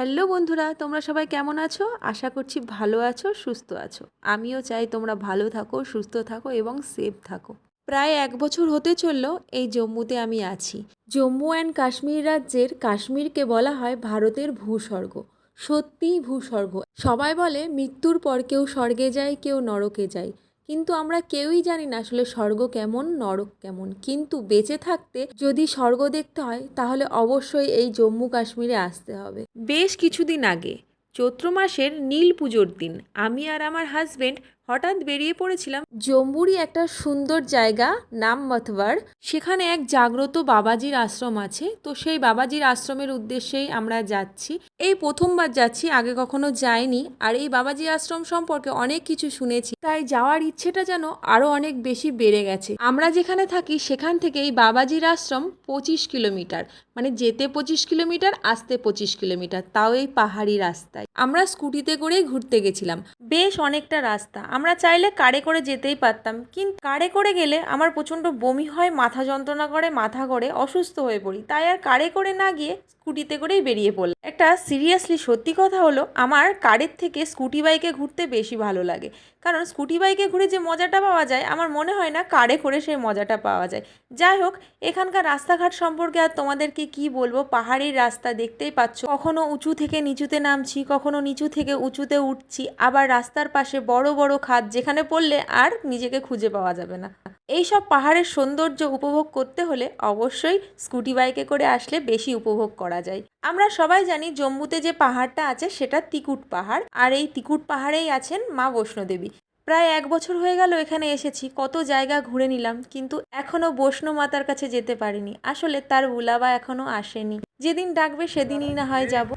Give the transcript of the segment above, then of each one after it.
Hello বন্ধুরা, তোমরা সবাই কেমন আছো? আশা করছি ভালো আছো, সুস্থ আছো। আমিও চাই তোমরা ভালো থাকো, সুস্থ থাকো এবং সেফ থাকো। প্রায় এক বছর হতে চলল এই জম্মুতে আমি আছি। জম্মু অ্যান্ড কাশ্মীর রাজ্যের, কাশ্মীরকে বলা হয় ভারতের ভূস্বর্গ। সত্যিই ভূস্বর্গ। সবাই বলে মৃত্যুর পর কেউ স্বর্গে যায়, কেউ নরকে যায়। কিন্তু আমরা কেউই জানি না আসলে স্বর্গ কেমন, নরক কেমন। কিন্তু বেঁচে থাকতে যদি স্বর্গ দেখতে হয়, তাহলে অবশ্যই এই জম্মু কাশ্মীরে আসতে হবে। বেশ কিছুদিন আগে, চৈত্র মাসের নীল পুজোর দিন, আমি আর আমার হাজবেন্ড হঠাৎ বেরিয়ে পড়েছিলাম জম্বুরই একটা সুন্দর জায়গা, নাম মথবার সেখানে এক জাগ্রত বাবাজির আশ্রম আছে। তো সেই বাবাজির আশ্রমের উদ্দেশ্যেই আমরা যাচ্ছি। এই প্রথমবার যাচ্ছি, আগে কখনো যাইনি। আর এই বাবাজি আশ্রম সম্পর্কে অনেক কিছু শুনেছি। তাই যাওয়ার ইচ্ছেটা যেন আরও অনেক বেশি বেড়ে গেছে। আমরা যেখানে থাকি, সেখান থেকে এই বাবাজির আশ্রম পঁচিশ কিলোমিটার। মানে যেতে পঁচিশ কিলোমিটার, আসতে পঁচিশ কিলোমিটার। তাও এই পাহাড়ি রাস্তায়। আমরা স্কুটিতে করেই ঘুরতে গেছিলাম। বেশ অনেকটা রাস্তা। আমরা চাইলে কারে করে যেতেই পারতাম, কিন্তু কারে করে গেলে আমার প্রচণ্ড বমি হয়, মাথা যন্ত্রণা করে, মাথা করে অসুস্থ হয়ে পড়ি। তাই আর কারে করে না গিয়ে স্কুটিতে করেই বেরিয়ে পড়লাম। একটা সিরিয়াসলি সত্যি কথা হলো, আমার কারের থেকে স্কুটি বাইকে ঘুরতে বেশি ভালো লাগে। কারণ স্কুটি বাইকে ঘুরে যে মজাটা পাওয়া যায়, আমার মনে হয় না কারে করে সেই মজাটা পাওয়া যায়। যাই হোক, এখানকার রাস্তাঘাট সম্পর্কে আর তোমাদেরকে কি বলব? পাহাড়ির রাস্তা দেখতেই পাচ্ছ। কখনো উঁচু থেকে নিচুতে নামছি, কখনো নিচু থেকে উঁচুতে উঠছি, আবার রাস্তার পাশে বড় বড় খাদ যেখানে পড়লে আর নিজেকে খুঁজে পাওয়া যাবে না। এই সব পাহাড়ের সৌন্দর্য উপভোগ করতে হলে অবশ্যই স্কুটি বাইকে করে আসলে বেশি উপভোগ করা যায় আমরা সবাই জানি জম্মুতে যে পাহাড়টা আছে সেটা তিকুট পাহাড় আর এই তিকুট পাহাড়েই আছেন মা বৈষ্ণোদেবী প্রায় এক বছর হয়ে গেল এখানে এসেছি কত জায়গা ঘুরে নিলাম কিন্তু এখনো বৈষ্ণো মাতার কাছে যেতে পারিনি আসলে তার বুলাবা এখনো আসেনি যেদিন ডাকবে সেদিনই না হয় যাব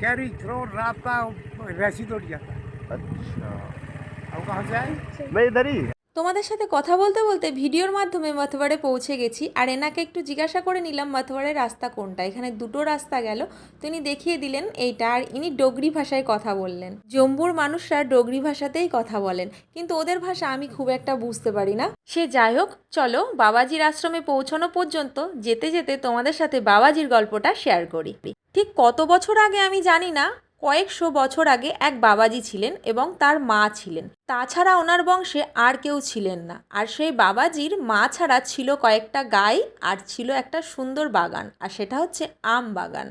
कैरी थ्रोड रास्ता रैसी तोड़ जाता है अच्छा अब कहाँ से आए मैं इधर ही তোমাদের সাথে কথা বলতে বলতে ভিডিওর মাধ্যমে মথবারে পৌঁছে গেছি আর এনাকে একটু জিজ্ঞাসা করে নিলাম মথবারের রাস্তা কোনটা? এখানে দুটো রাস্তা গেল। তিনি দেখিয়ে দিলেন এইটা আর ইনি ডোগরি ভাষায় কথা বললেন। জম্বুর মানুষরা ডোগরি ভাষাতেই কথা বলেন, কিন্তু ওদের ভাষা আমি খুব একটা বুঝতে পারি না। সে যাই হোক, চলো বাবাজির আশ্রমে পৌঁছানো পর্যন্ত যেতে যেতে তোমাদের সাথে বাবাজির গল্পটা শেয়ার করি। ঠিক কত বছর আগে আমি জানি না কয়েকশো বছর আগে এক বাবাজি ছিলেন এবং তার মা ছিলেন। তাছাড়া ওনার বংশে আর কেউ ছিলেন না। আর সেই বাবাজির মা ছাড়া ছিল কয়েকটা গাই আর ছিল একটা সুন্দর বাগান, আর সেটা হচ্ছে আম বাগান।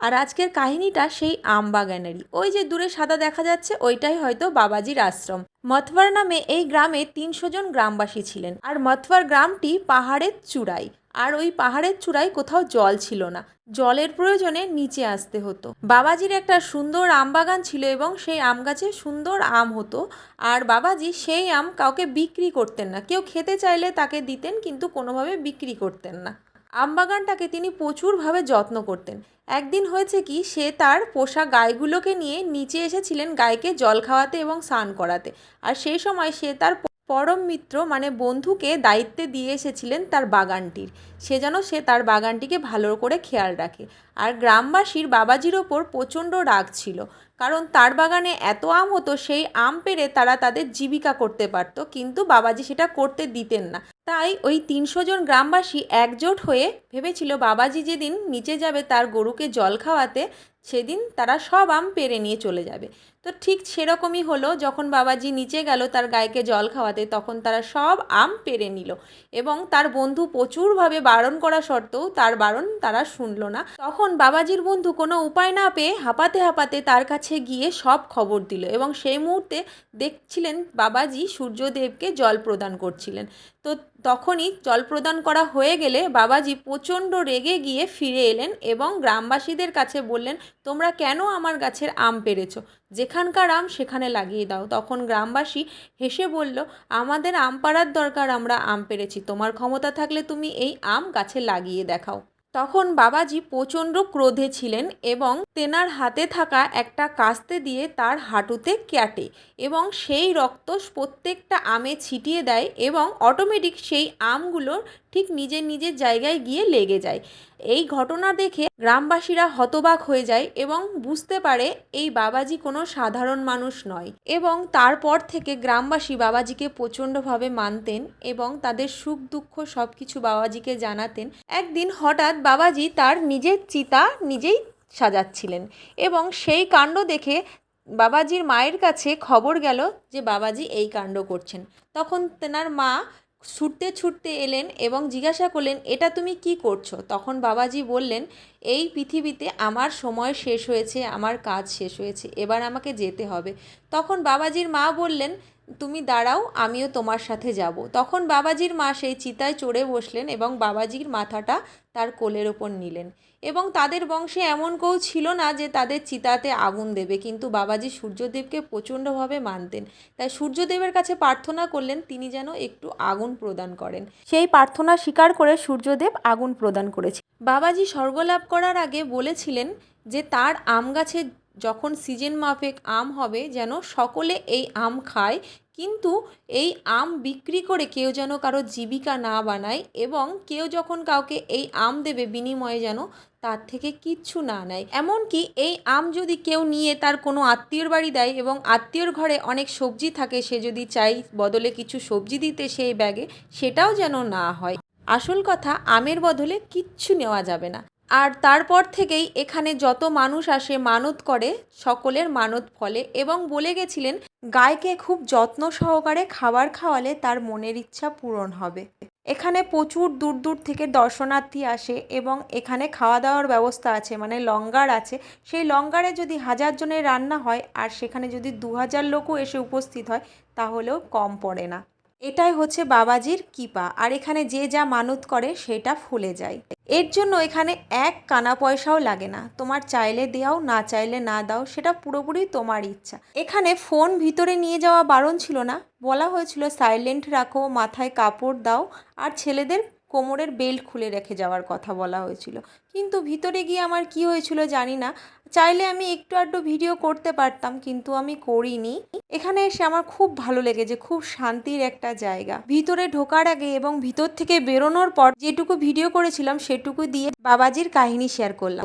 আর আজকের কাহিনীটা সেই আম বাগানেরই। ওই যে দূরে সাদা দেখা যাচ্ছে, ওইটাই হয়তো বাবাজির আশ্রম। মথওয়ার নামে এই গ্রামে তিনশো জন গ্রামবাসী ছিলেন। আর মথওয়ার গ্রামটি পাহাড়ের চূড়ায় আর ওই পাহাড়ের চূড়ায় কোথাও জল ছিল না। জলের প্রয়োজনে নিচে আসতে হতো। বাবাজির একটা সুন্দর আম বাগান ছিল এবং সেই আম গাছে সুন্দর আম হতো। আর বাবাজি সেই আম কাউকে বিক্রি করতেন না। কেউ খেতে চাইলে তাকে দিতেন কিন্তু কোনোভাবে বিক্রি করতেন না। আম বাগানটাকে তিনি প্রচুরভাবে যত্ন করতেন। একদিন হয়েছে কি, সে তার পোষা গাইগুলোকে নিয়ে নিচে এসেছিলেন গাইকে জল খাওয়াতে এবং স্নান করাতে। আর সেই সময় সে তার পরম মিত্র মানে বন্ধুকে দায়িত্বে দিয়ে এসেছিলেন তার বাগানটির। সে যেন সে তার বাগানটিকে ভালো করে খেয়াল রাখে। আর গ্রামবাসীর বাবাজির ওপর প্রচণ্ড রাগ ছিল। কারণ তার বাগানে এত আম হতো, সেই আম পেরে তারা তাদের জীবিকা করতে পারতো, কিন্তু বাবাজি সেটা করতে দিতেন না। তাই ওই তিনশো জন গ্রামবাসী একজোট হয়ে ভেবেছিল, বাবাজি যেদিন নিচে যাবে তার গরুকে জল খাওয়াতে সেদিন তারা সব আম পেরে নিয়ে চলে যাবে। তো ঠিক সেরকমই হলো, যখন বাবাজি নিচে গেল তার গায়েকে জল খাওয়াতে, তখন তারা সব আম পেরে নিল এবং তার বন্ধু প্রচুরভাবে বারণ করা সত্ত্বেও তার বারণ তারা শুনলো না। তখন বাবাজির বন্ধু কোনো উপায় না পেয়ে হাঁপাতে হাঁপাতে তার কাছে গিয়ে সব খবর দিল এবং সেই মুহূর্তে দেখছিলেন বাবাজি সূর্যদেবকে জল প্রদান করছিলেন। তো তখনই জল প্রদান করা হয়ে গেলে বাবাজি প্রচণ্ড রেগে গিয়ে ফিরে এলেন এবং গ্রামবাসীদের কাছে বললেন তোমরা কেন আমার গাছের আম পেরেছ? যেখানকার আম সেখানে লাগিয়ে দাও। তখন গ্রামবাসী হেসে বলল, আমাদের আম পাড়ার দরকার, আমরা আম পেরেছি। তোমার ক্ষমতা থাকলে তুমি এই আম গাছে লাগিয়ে দেখাও। তখন বাবাজি প্রচণ্ড ক্রোধে ছিলেন এবং তেনার হাতে থাকা একটা কাস্তে দিয়ে তার হাঁটুতে ক্যাটে এবং সেই রক্ত প্রত্যেকটা আমে ছিটিয়ে দেয় এবং অটোমেটিক সেই আমগুলো ঠিক নিজের নিজের জায়গায় গিয়ে লেগে যায়। এই ঘটনা দেখে গ্রামবাসীরা হতবাক হয়ে যায় এবং বুঝতে পারে এই বাবাজি কোনো সাধারণ মানুষ নয় এবং তারপর থেকে গ্রামবাসী বাবাজিকে প্রচণ্ডভাবে মানতেন এবং তাদের সুখ দুঃখ সব কিছু বাবাজিকে জানাতেন। একদিন হঠাৎ বাবাজি তার নিজের চিতা নিজেই সাজাচ্ছিলেন এবং সেই কাণ্ড দেখে বাবাজির মায়ের কাছে খবর গেল যে বাবাজি এই কাণ্ড করছেন। তখন তেনার মা ছুটতে ছুটতে এলেন এবং জিজ্ঞাসা করলেন, এটা তুমি কি করছ? তখন বাবাজি বললেন, এই পৃথিবীতে আমার সময় শেষ হয়েছে, আমার কাজ শেষ হয়েছে, এবার আমাকে যেতে হবে। তখন বাবাজির মা বললেন তুমি দাঁড়াও, আমিও তোমার সাথে যাব। তখন বাবাজির মা সেই চিতায় চড়ে বসলেন এবং বাবাজির মাথাটা তার কোলের ওপর নিলেন। এবং তাদের বংশে এমন কেউ ছিল না যে তাদের চিতাতে আগুন দেবে, কিন্তু বাবাজি সূর্যদেবকে প্রচণ্ডভাবে মানতেন। তাই সূর্যদেবের কাছে প্রার্থনা করলেন তিনি যেন একটু আগুন প্রদান করেন। সেই প্রার্থনা স্বীকার করে সূর্যদেব আগুন প্রদান করেছে। বাবাজি স্বর্গলাভ করার আগে বলেছিলেন যে তার আম গাছে যখন সিজন মাফিক আম হবে যেন সকলে এই আম খায়, কিন্তু এই আম বিক্রি করে কেউ যেন কারও জীবিকা না বানায় এবং কেউ যখন কাউকে এই আম দেবে বিনিময়ে যেন তার থেকে কিচ্ছু না নেয়। এমনকি এই আম যদি কেউ নিয়ে তার কোনো আত্মীয়র বাড়ি দেয় এবং আত্মীয়র ঘরে অনেক সবজি থাকে, সে যদি চাই বদলে কিছু সবজি দিতে সেই ব্যাগে, সেটাও যেন না হয়। আসল কথা, আমের বদলে কিচ্ছু নেওয়া যাবে না। আর তারপর থেকেই এখানে যত মানুষ আসে মানত করে, সকলের মানত ফলে এবং বলে গেছিলেন, গায়কে খুব যত্ন সহকারে খাবার খাওয়ালে তার মনের ইচ্ছা পূরণ হবে। এখানে প্রচুর দূর দূর থেকে দর্শনার্থী আসে এবং এখানে খাওয়া দাওয়ার ব্যবস্থা আছে মানে লঙ্গার আছে। সেই লঙ্গারে যদি হাজার জনের রান্না হয় আর সেখানে যদি দু হাজার লোকও এসে উপস্থিত হয়, তাহলেও কম পড়ে না। এটাই হচ্ছে বাবাজির কিপা, আর এখানে যে যা মানত করে সেটা ফুলে যায়। এর জন্য এখানে এক কানা পয়সাও লাগে না। তোমার চাইলে দেওয়াও না চাইলে না দাও, সেটা পুরোপুরি তোমার ইচ্ছা। এখানে ফোন ভিতরে নিয়ে যাওয়া বারণ ছিল না। বলা হয়েছিল, সাইলেন্ট রাখো, মাথায় কাপড় দাও। আর ছেলেদের কোমরের বেল্ট খুলে রেখে যাওয়ার কথা বলা হয়েছিল। কিন্তু ভিতরে গিয়ে আমার কি হয়েছিল জানি না। চাইলে আমি একটু আড্ডু ভিডিও করতে পারতাম, কিন্তু আমি করিনি। এখানে এসে আমার খুব ভালো লেগেছে, খুব শান্তির একটা জায়গা। ভিতরে ঢোকার আগে এবং ভিতর থেকে বেরোনোর পর যেটুকু ভিডিও করেছিলাম সেটুকু দিয়ে বাবাজির কাহিনী শেয়ার করলাম।